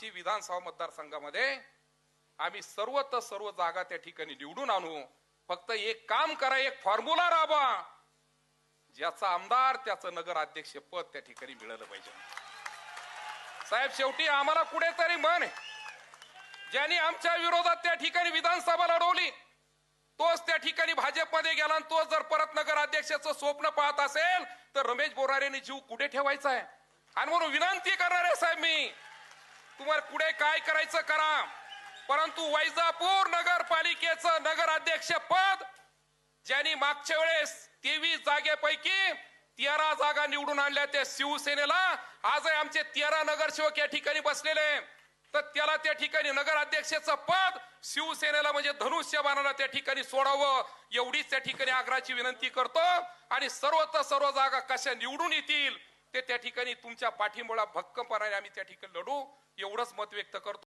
आमची विधानसभा मतदारसंघामध्ये आम्ही सर्वत सर्व जागा त्या ठिकाणी निवडून आणू. फक्त एक काम करा एक फॉर्म्युला राबा ज्याचा आमदार त्याचं नगर अध्यक्ष पद त्या ठिकाणी मिळालं पाहिजे. साहेब शेवटी आम्हाला कुठेतरी मन ज्यांनी आमच्या विरोधात त्या ठिकाणी विधानसभा लढवली तोच त्या ठिकाणी भाजपमध्ये गेला आणि तोच जर परत नगर अध्यक्षाचं स्वप्न पाहत असेल तर रमेश बोरारेने जीव कुठे ठेवायचा आहे? आणि म्हणून विनंती करणार आहे साहेब मी तुम्हाला पुढे काय करायचं करा. परंतु वैजापूर नगरपालिकेचं नगराध्यक्ष पद ज्यांनी मागच्या वेळेस तेवीस जागेपैकी तेरा जागा निवडून आणल्या त्या शिवसेनेला आज आमचे तेरा नगरसेवक या ठिकाणी बसलेले तर त्याला त्या ठिकाणी नगर अध्यक्षाचं पद शिवसेनेला म्हणजे धनुष्य बाणाला त्या ठिकाणी सोडावं एवढीच त्या ठिकाणी आग्रहाची विनंती करतो. आणि सर्वत्र सर्व जागा कशा निवडून येतील ते त्या ठिकाणी तुमच्या पाठीमुळा भक्कमपणाने आम्ही त्या ठिकाणी लढू. एवढंच मत व्यक्त करतो.